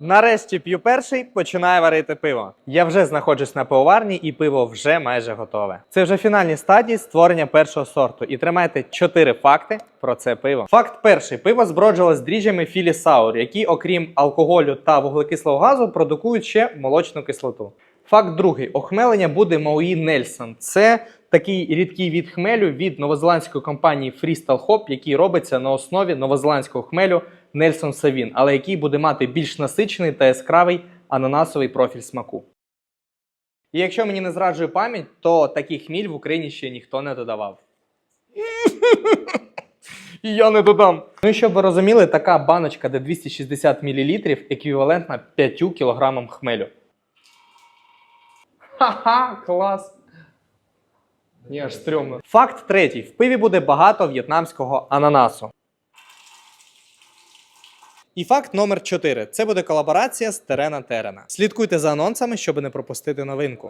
Нарешті п'ю перший, починаю варити пиво. Я вже знаходжусь на пивоварні і пиво вже майже готове. Це вже фінальні стадії створення першого сорту. І тримайте чотири факти про це пиво. Факт перший: пиво зброджувалось дріжджами Філі Саур, які, окрім алкоголю та вуглекислого газу, продукують ще молочну кислоту. Факт другий: охмелення буде Мауї Нельсон. Це такий рідкий від хмелю від новозеландської компанії Freestyle Hop, який робиться на основі новозеландського хмелю Нельсон Савін, але який буде мати більш насичений та яскравий ананасовий профіль смаку. І якщо мені не зраджує пам'ять, то такий хміль в Україні ще ніхто не додавав. І я не додам. Ну і щоб ви розуміли, така баночка, де 260 мл, еквівалентна 5 кг хмелю. Ха-ха, клас! Ні, аж стрьомно. Факт третій: в пиві буде багато в'єтнамського ананасу. І факт номер 4. Це буде колаборація з Терена Терена. Слідкуйте за анонсами, щоб не пропустити новинку.